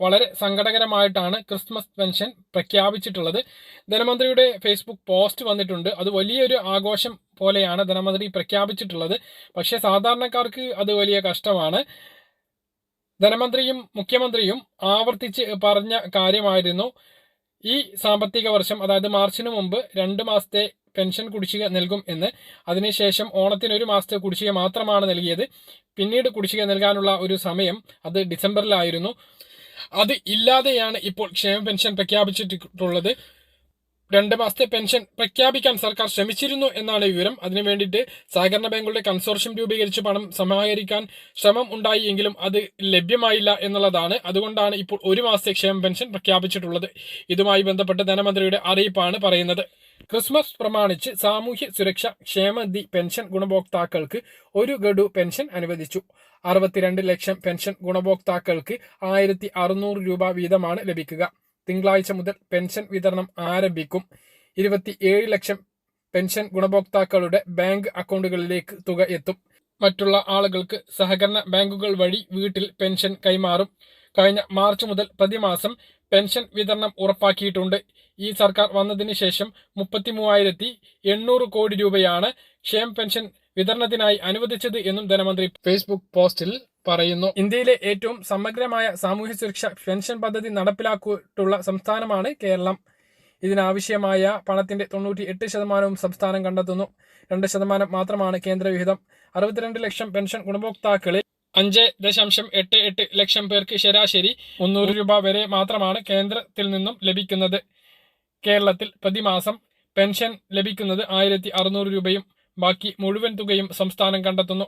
വളരെ സങ്കടകരമായിട്ടാണ് Christmas pension പ്രഖ്യാപിച്ചിട്ടുള്ളത്. ധനമന്ത്രിയുടെ ഫേസ്ബുക്ക് പോസ്റ്റ് വന്നിട്ടുണ്ട്. അത് വലിയൊരു ആഘോഷം പോലെയാണ് ധനമന്ത്രി പ്രഖ്യാപിച്ചിട്ടുള്ളത്. പക്ഷേ സാധാരണക്കാർക്ക് അത് വലിയ കഷ്ടമാണ്. ധനമന്ത്രിയും മുഖ്യമന്ത്രിയും ആവർത്തിച്ച് പറഞ്ഞ കാര്യമായിരുന്നു. ഈ സാമ്പത്തിക വർഷം അതായത് മാർച്ചിന് മുമ്പ് രണ്ട് മാസത്തെ പെൻഷൻ കുടിശ്ശിക നൽകും എന്ന്. അതിനുശേഷം ഓണത്തിന് ഒരു മാസത്തെ കുടിശ്ശിക മാത്രമാണ് നൽകിയത്. പിന്നീട് കുടിശ്ശിക നൽകാനുള്ള ഒരു സമയം അത് ഡിസംബറിലായിരുന്നു. അത് ഇല്ലാതെയാണ് ഇപ്പോൾ ക്ഷേമ പെൻഷൻ പ്രഖ്യാപിച്ചിട്ടുള്ളത്. രണ്ട് മാസത്തെ പെൻഷൻ പ്രഖ്യാപിക്കാൻ സർക്കാർ ശ്രമിച്ചിരുന്നു എന്നാണ് വിവരം. അതിനു വേണ്ടിയിട്ട് സഹകരണ ബാങ്കുകളുടെ കൺസോർഷ്യം രൂപീകരിച്ച് പണം സമാഹരിക്കാൻ ശ്രമം ഉണ്ടായി എങ്കിലും അത് ലഭ്യമായില്ല എന്നുള്ളതാണ്. അതുകൊണ്ടാണ് ഇപ്പോൾ ഒരു മാസത്തെ ക്ഷേമ പെൻഷൻ പ്രഖ്യാപിച്ചിട്ടുള്ളത്. ഇതുമായി ബന്ധപ്പെട്ട് ധനമന്ത്രിയുടെ അറിയിപ്പാണ് പറയുന്നത്. ക്രിസ്മസ് പ്രമാണിച്ച് സാമൂഹ്യ സുരക്ഷ ക്ഷേമനിധി പെൻഷൻ ഗുണഭോക്താക്കൾക്ക് ഒരു ഗഡു പെൻഷൻ അനുവദിച്ചു. അറുപത്തിരണ്ട് ലക്ഷം പെൻഷൻ ഗുണഭോക്താക്കൾക്ക് ആയിരത്തി അറുന്നൂറ് രൂപ വീതമാണ് ലഭിക്കുക. തിങ്കളാഴ്ച മുതൽ പെൻഷൻ വിതരണം ആരംഭിക്കും. ഇരുപത്തിയേഴ് ലക്ഷം പെൻഷൻ ഗുണഭോക്താക്കളുടെ ബാങ്ക് അക്കൗണ്ടുകളിലേക്ക് തുക എത്തും. മറ്റുള്ള ആളുകൾക്ക് സഹകരണ ബാങ്കുകൾ വഴി വീട്ടിൽ പെൻഷൻ കൈമാറും. കഴിഞ്ഞ മാർച്ച് മുതൽ പ്രതിമാസം പെൻഷൻ വിതരണം ഉറപ്പാക്കിയിട്ടുണ്ട്. ഈ സർക്കാർ വന്നതിന് ശേഷം മുപ്പത്തി മൂവായിരത്തി എണ്ണൂറ് കോടി രൂപയാണ് ക്ഷേമ പെൻഷൻ വിതരണത്തിനായി അനുവദിച്ചത് എന്നും ധനമന്ത്രി ഫേസ്ബുക്ക് പോസ്റ്റിൽ പറയുന്നു. ഇന്ത്യയിലെ ഏറ്റവും സമഗ്രമായ സാമൂഹ്യ സുരക്ഷ പെൻഷൻ പദ്ധതി നടപ്പിലാക്കിയിട്ടുള്ള സംസ്ഥാനമാണ് കേരളം. ഇതിനാവശ്യമായ പണത്തിന്റെ തൊണ്ണൂറ്റി എട്ട് ശതമാനവും സംസ്ഥാനം കണ്ടെത്തുന്നു. രണ്ട് ശതമാനം മാത്രമാണ് കേന്ദ്രവിഹിതം അറുപത്തിരണ്ട് ലക്ഷം പെൻഷൻ ഗുണഭോക്താക്കളിൽ അഞ്ച് ദശാംശം എട്ട് എട്ട് ലക്ഷം പേർക്ക് ശരാശരി മുന്നൂറ് രൂപ വരെ മാത്രമാണ് കേന്ദ്രത്തിൽ നിന്നും ലഭിക്കുന്നത്. കേരളത്തിൽ പ്രതിമാസം പെൻഷൻ ലഭിക്കുന്നത് ആയിരത്തി അറുന്നൂറ് രൂപയും ബാക്കി മുഴുവൻ തുകയും സംസ്ഥാനം കണ്ടെത്തുന്നു.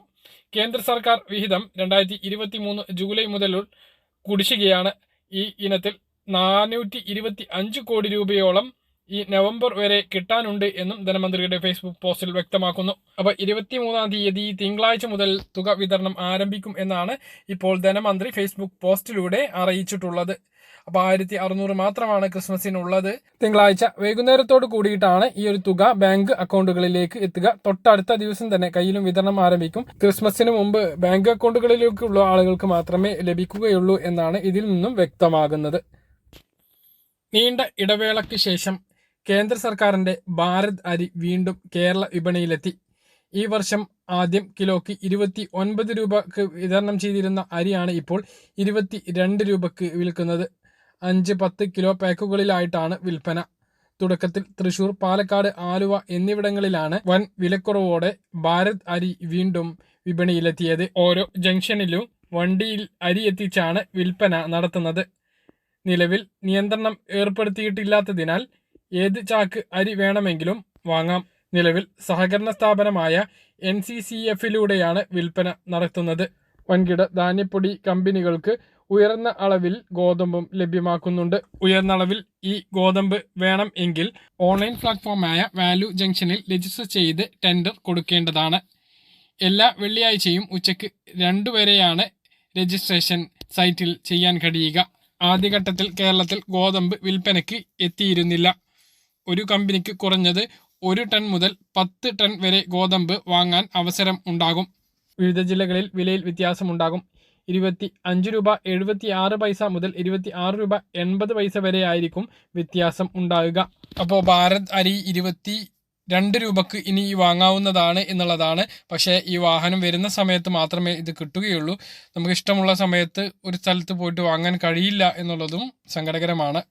കേന്ദ്ര സർക്കാർ വിഹിതം രണ്ടായിരത്തി ഇരുപത്തി മൂന്ന് ജൂലൈ മുതൽ കുടിശ്ശികയാണ്. ഈ ഇനത്തിൽ നാനൂറ്റി ഇരുപത്തി അഞ്ച് കോടി രൂപയോളം ഈ നവംബർ വരെ കിട്ടാനുണ്ട് എന്നും ധനമന്ത്രിയുടെ ഫേസ്ബുക്ക് പോസ്റ്റിൽ വ്യക്തമാക്കുന്നു. അപ്പൊ ഇരുപത്തിമൂന്നാം തീയതി തിങ്കളാഴ്ച മുതൽ തുക വിതരണം ആരംഭിക്കും എന്നാണ് ഇപ്പോൾ ധനമന്ത്രി ഫേസ്ബുക്ക് പോസ്റ്റിലൂടെ അറിയിച്ചിട്ടുള്ളത്. അപ്പൊ ആയിരത്തി അറുന്നൂറ് മാത്രമാണ് ക്രിസ്മസിനുള്ളത്. തിങ്കളാഴ്ച വൈകുന്നേരത്തോട് കൂടിയിട്ടാണ് ഈ ഒരു തുക ബാങ്ക് അക്കൗണ്ടുകളിലേക്ക് എത്തുക. തൊട്ടടുത്ത ദിവസം തന്നെ കയ്യിലും വിതരണം ആരംഭിക്കും. ക്രിസ്മസിന് മുമ്പ് ബാങ്ക് അക്കൗണ്ടുകളിലേക്കുള്ള ആളുകൾക്ക് മാത്രമേ ലഭിക്കുകയുള്ളൂ എന്നാണ് ഇതിൽ നിന്നും വ്യക്തമാകുന്നത്. നീണ്ട ഇടവേളയ്ക്ക് ശേഷം കേന്ദ്ര സർക്കാരിന്റെ ഭാരത് അരി വീണ്ടും കേരള വിപണിയിലെത്തി. ഈ വർഷം ആദ്യം കിലോയ്ക്ക് ഇരുപത്തി ഒൻപത് രൂപക്ക് വിതരണം ചെയ്തിരുന്ന അരിയാണ് ഇപ്പോൾ ഇരുപത്തി രണ്ട് രൂപക്ക് വിൽക്കുന്നത്. അഞ്ച് പത്ത് കിലോ പാക്കുകളിലായിട്ടാണ് വിൽപ്പന. തുടക്കത്തിൽ തൃശൂർ പാലക്കാട് ആലുവ എന്നിവിടങ്ങളിലാണ് വൻ വിലക്കുറവോടെ ഭാരത് അരി വീണ്ടും വിപണിയിലെത്തിയത്. ഓരോ ജംഗ്ഷനിലും വണ്ടിയിൽ അരി എത്തിച്ചാണ് വിൽപ്പന നടത്തുന്നത്. നിലവിൽ നിയന്ത്രണം ഏർപ്പെടുത്തിയിട്ടില്ലാത്തതിനാൽ ഏത് ചാക്ക് അരി വേണമെങ്കിലും വാങ്ങാം. നിലവിൽ സഹകരണ സ്ഥാപനമായ എൻ സി സി എഫിലൂടെയാണ് വിൽപ്പന നടത്തുന്നത്. വൻകിട ധാന്യപ്പൊടി കമ്പനികൾക്ക് ഉയർന്ന അളവിൽ ഗോതമ്പും ലഭ്യമാക്കുന്നുണ്ട്. ഉയർന്ന അളവിൽ ഈ ഗോതമ്പ് വേണം എങ്കിൽ ഓൺലൈൻ പ്ലാറ്റ്ഫോമായ വാല്യൂ ജംഗ്ഷനിൽ രജിസ്റ്റർ ചെയ്ത് ടെൻഡർ കൊടുക്കേണ്ടതാണ്. എല്ലാ വെള്ളിയാഴ്ചയും ഉച്ചയ്ക്ക് രണ്ടു വരെയാണ് രജിസ്ട്രേഷൻ സൈറ്റിൽ ചെയ്യാൻ കഴിയുക. ആദ്യഘട്ടത്തിൽ കേരളത്തിൽ ഗോതമ്പ് വിൽപ്പനയ്ക്ക് എത്തിയിരുന്നില്ല. ഒരു കമ്പനിക്ക് കുറഞ്ഞത് ഒരു ടൺ മുതൽ പത്ത് ടൺ വരെ ഗോതമ്പ് വാങ്ങാൻ അവസരം ഉണ്ടാകും. വിവിധ ജില്ലകളിൽ വിലയിൽ വ്യത്യാസമുണ്ടാകും. ഇരുപത്തി അഞ്ച് രൂപ എഴുപത്തി ആറ് പൈസ മുതൽ ഇരുപത്തി ആറ് രൂപ എൺപത് പൈസ വരെ ആയിരിക്കും വ്യത്യാസം ഉണ്ടാകുക. അപ്പോൾ ഭാരത് അരി ഇരുപത്തി രണ്ട് രൂപക്ക് ഇനി വാങ്ങാവുന്നതാണ് എന്നുള്ളതാണ്. പക്ഷേ ഈ വാഹനം വരുന്ന സമയത്ത് മാത്രമേ ഇത് കിട്ടുകയുള്ളൂ. നമുക്ക് ഇഷ്ടമുള്ള സമയത്ത് ഒരു സ്ഥലത്ത് പോയിട്ട് വാങ്ങാൻ കഴിയില്ല എന്നുള്ളതും സങ്കടകരമാണ്.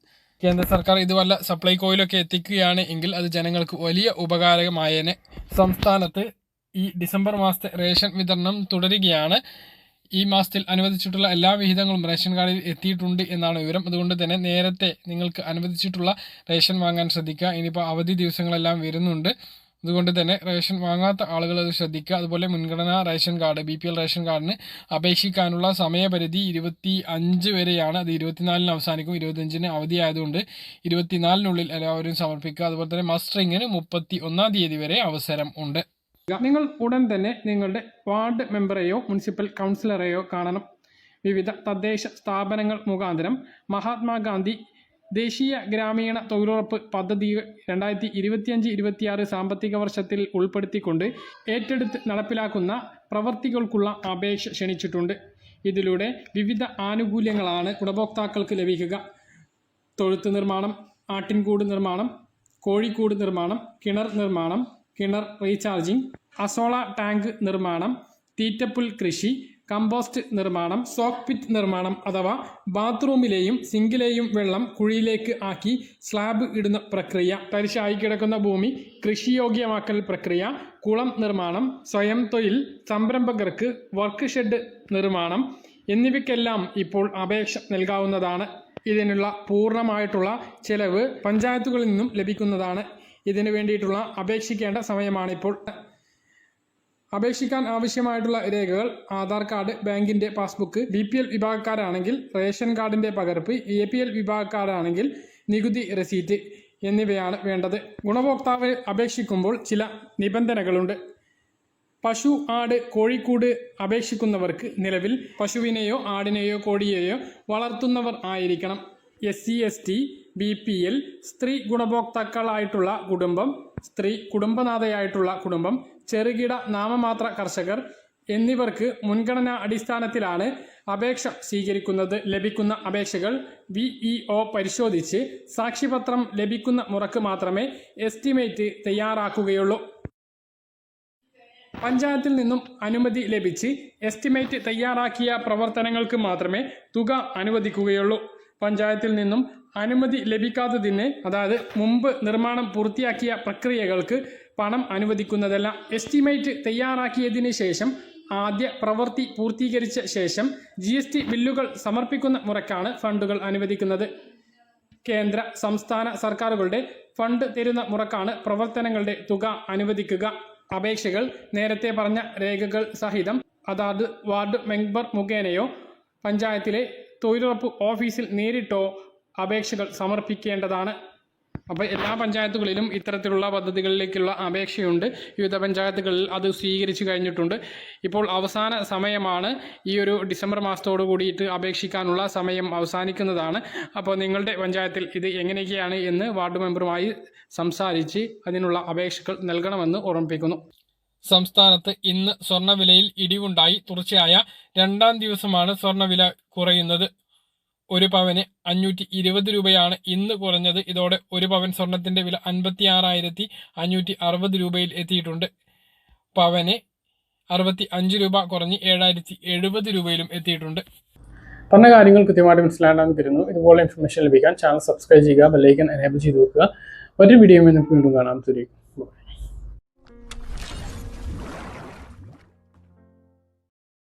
കേന്ദ്ര സർക്കാർ ഇതുവല്ല സപ്ലൈകോയിലൊക്കെ എത്തിക്കുകയാണ് എങ്കിൽ അത് ജനങ്ങൾക്ക് വലിയ ഉപകാരമായേനെ സംസ്ഥാനത്ത് ഈ ഡിസംബർ മാസത്തെ റേഷൻ വിതരണം തുടരുകയാണ്. ഈ മാസത്തിൽ അനുവദിച്ചിട്ടുള്ള എല്ലാ വിഹിതങ്ങളും റേഷൻ കാർഡിൽ എത്തിയിട്ടുണ്ട് എന്നാണ് വിവരം. അതുകൊണ്ട് തന്നെ നേരത്തെ നിങ്ങൾക്ക് അനുവദിച്ചിട്ടുള്ള റേഷൻ വാങ്ങാൻ ശ്രദ്ധിക്കുക. ഇനിയിപ്പോൾ അവധി ദിവസങ്ങളെല്ലാം വരുന്നുണ്ട്. അതുകൊണ്ട് തന്നെ റേഷൻ വാങ്ങാത്ത ആളുകൾ അത് ശ്രദ്ധിക്കുക. അതുപോലെ മുൻഗണനാ ration card B P L ration കാർഡിന് അപേക്ഷിക്കാനുള്ള സമയപരിധി ഇരുപത്തി അഞ്ച് വരെയാണ്. അത് ഇരുപത്തിനാലിന് അവസാനിക്കും ഇരുപത്തഞ്ചിന് അവധി ആയതുകൊണ്ട് ഇരുപത്തിനാലിനുള്ളിൽ എല്ലാവരും സമർപ്പിക്കുക. അതുപോലെ തന്നെ മസ്റ്ററിങ്ങിന് മുപ്പത്തി ഒന്നാം തീയതി വരെ അവസരം ഉണ്ട്. നിങ്ങൾ ഉടൻ തന്നെ നിങ്ങളുടെ വാർഡ് മെമ്പറെയോ മുനിസിപ്പൽ കൗൺസിലറെയോ കാണണം. വിവിധ തദ്ദേശ സ്ഥാപനങ്ങൾ മുഖാന്തരം മഹാത്മാഗാന്ധി ദേശീയ ഗ്രാമീണ തൊഴിലുറപ്പ് പദ്ധതി രണ്ടായിരത്തി ഇരുപത്തിയഞ്ച് ഇരുപത്തിയാറ് സാമ്പത്തിക വർഷത്തിൽ ഉൾപ്പെടുത്തിക്കൊണ്ട് ഏറ്റെടുത്ത് നടപ്പിലാക്കുന്ന പ്രവർത്തികൾക്കുള്ള അപേക്ഷ ക്ഷണിച്ചിട്ടുണ്ട്. ഇതിലൂടെ വിവിധ ആനുകൂല്യങ്ങളാണ് ഗുണഭോക്താക്കൾക്ക് ലഭിക്കുക. തൊഴുത്ത് നിർമ്മാണം ആട്ടിൻകൂട് നിർമ്മാണം കോഴിക്കൂട് നിർമ്മാണം കിണർ നിർമ്മാണം കിണർ റീചാർജിംഗ് അസോള ടാങ്ക് നിർമ്മാണം തീറ്റപ്പുൽ കൃഷി കമ്പോസ്റ്റ് നിർമ്മാണം സോക്ക് പിറ്റ് നിർമ്മാണം അഥവാ ബാത്റൂമിലെയും സിങ്കിലെയും വെള്ളം കുഴിയിലേക്ക് ആക്കി സ്ലാബ് ഇടുന്ന പ്രക്രിയ തരിശായി കിടക്കുന്ന ഭൂമി കൃഷിയോഗ്യമാക്കൽ പ്രക്രിയ കുളം നിർമ്മാണം സ്വയം തൊഴിൽ സംരംഭകർക്ക് വർക്ക് ഷെഡ് നിർമ്മാണം എന്നിവയ്ക്കെല്ലാം ഇപ്പോൾ അപേക്ഷ നൽകാവുന്നതാണ്. ഇതിനുള്ള പൂർണമായിട്ടുള്ള ചെലവ് പഞ്ചായത്തുകളിൽ നിന്നും ലഭിക്കുന്നതാണ്. ഇതിനു വേണ്ടിയിട്ടുള്ള അപേക്ഷിക്കേണ്ട സമയമാണിപ്പോൾ. അപേക്ഷിക്കാൻ ആവശ്യമായിട്ടുള്ള രേഖകൾ ആധാർ കാർഡ് ബാങ്കിന്റെ പാസ്ബുക്ക് ബി പി എൽ വിഭാഗക്കാരാണെങ്കിൽ റേഷൻ കാർഡിന്റെ പകർപ്പ് എ പി എൽ വിഭാഗക്കാരാണെങ്കിൽ നികുതി റെസീറ്റ് എന്നിവയാണ് വേണ്ടത്. ഗുണഭോക്താവ് അപേക്ഷിക്കുമ്പോൾ ചില നിബന്ധനകളുണ്ട്. പശു ആട് കോഴിക്കൂട് അപേക്ഷിക്കുന്നവർക്ക് നിലവിൽ പശുവിനെയോ ആടിനെയോ കോഴിയെയോ വളർത്തുന്നവർ ആയിരിക്കണം. S C S T B P L സ്ത്രീ ഗുണഭോക്താക്കളായിട്ടുള്ള കുടുംബം സ്ത്രീ കുടുംബനാഥയായിട്ടുള്ള കുടുംബം ചെറുകിട നാമമാത്ര കർഷകർ എന്നിവർക്ക് മുൻഗണനാ അടിസ്ഥാനത്തിലാണ് അപേക്ഷ സ്വീകരിക്കുന്നത്. ലഭിക്കുന്ന അപേക്ഷകൾ വി ഇ ഒ പരിശോധിച്ച് സാക്ഷിപത്രം ലഭിക്കുന്ന മുറക്ക് മാത്രമേ എസ്റ്റിമേറ്റ് തയ്യാറാക്കുകയുള്ളൂ. പഞ്ചായത്തിൽ നിന്നും അനുമതി ലഭിച്ച് എസ്റ്റിമേറ്റ് തയ്യാറാക്കിയ പ്രവർത്തനങ്ങൾക്ക് മാത്രമേ തുക അനുവദിക്കുകയുള്ളൂ. പഞ്ചായത്തിൽ നിന്നും അനുമതി ലഭിക്കാത്തതിന് അതായത് മുമ്പ് നിർമ്മാണം പൂർത്തിയാക്കിയ പ്രക്രിയകൾക്ക് പണം അനുവദിക്കുന്നതല്ല. എസ്റ്റിമേറ്റ് തയ്യാറാക്കിയതിന് ശേഷം ആദ്യ പ്രവൃത്തി പൂർത്തീകരിച്ച ശേഷം ജി എസ് ടി ബില്ലുകൾ സമർപ്പിക്കുന്ന മുറയ്ക്കാണ് ഫണ്ടുകൾ അനുവദിക്കുന്നത്. കേന്ദ്ര സംസ്ഥാന സർക്കാരുകളുടെ ഫണ്ട് തരുന്ന മുറക്കാണ് പ്രവർത്തനങ്ങളുടെ തുക അനുവദിക്കുക. അപേക്ഷകൾ നേരത്തെ പറഞ്ഞ രേഖകൾ സഹിതം അതാത് വാർഡ് മെമ്പർ മുഖേനയോ പഞ്ചായത്തിലെ തൊഴിലുറപ്പ് ഓഫീസിൽ നേരിട്ടോ അപേക്ഷകൾ സമർപ്പിക്കേണ്ടതാണ്. അപ്പോൾ എല്ലാ പഞ്ചായത്തുകളിലും ഇത്തരത്തിലുള്ള പദ്ധതികളിലേക്കുള്ള അപേക്ഷയുണ്ട്. വിവിധ പഞ്ചായത്തുകളിൽ അത് സ്വീകരിച്ചു കഴിഞ്ഞിട്ടുണ്ട്. ഇപ്പോൾ അവസാന സമയമാണ്. ഈ ഒരു ഡിസംബർ മാസത്തോട് കൂടിയിട്ട് അപേക്ഷിക്കാനുള്ള സമയം അവസാനിക്കുന്നതാണ്. അപ്പോൾ നിങ്ങളുടെ പഞ്ചായത്തിൽ ഇത് എങ്ങനെയൊക്കെയാണ് എന്ന് വാർഡ് മെമ്പറുമായി സംസാരിച്ച് അതിനുള്ള അപേക്ഷകൾ നൽകണമെന്ന് ഓർമ്മിപ്പിക്കുന്നു. സംസ്ഥാനത്ത് ഇന്ന് സ്വർണവിലയിൽ ഇടിവുണ്ടായി. തുടർച്ചയായ രണ്ടാം ദിവസമാണ് സ്വർണവില കുറയുന്നത്. ഒരു പവന് അഞ്ഞൂറ്റി ഇരുപത് രൂപയാണ് ഇന്ന് കുറഞ്ഞത്. ഇതോടെ ഒരു പവൻ സ്വർണത്തിന്റെ വില അൻപത്തി ആറായിരത്തി അഞ്ഞൂറ്റി അറുപത് രൂപയിൽ എത്തിയിട്ടുണ്ട്. പവന് അറുപത്തി അഞ്ച് രൂപ കുറഞ്ഞ് ഏഴായിരത്തി എഴുപത് രൂപയിലും എത്തിയിട്ടുണ്ട്. പറഞ്ഞ കാര്യങ്ങൾ കൃത്യമായിട്ട് മനസ്സിലാക്കാൻ തരുന്നു. ഇതുപോലെ ഇൻഫർമേഷൻ ലഭിക്കാൻ ചാനൽ സബ്സ്ക്രൈബ് ചെയ്യുക ബെല്ലൈക്കൻ എനേബിൾ ചെയ്ത് വെക്കുക. ഒരു വീഡിയോ നമുക്ക് വീണ്ടും കാണാം. തുരിക്കും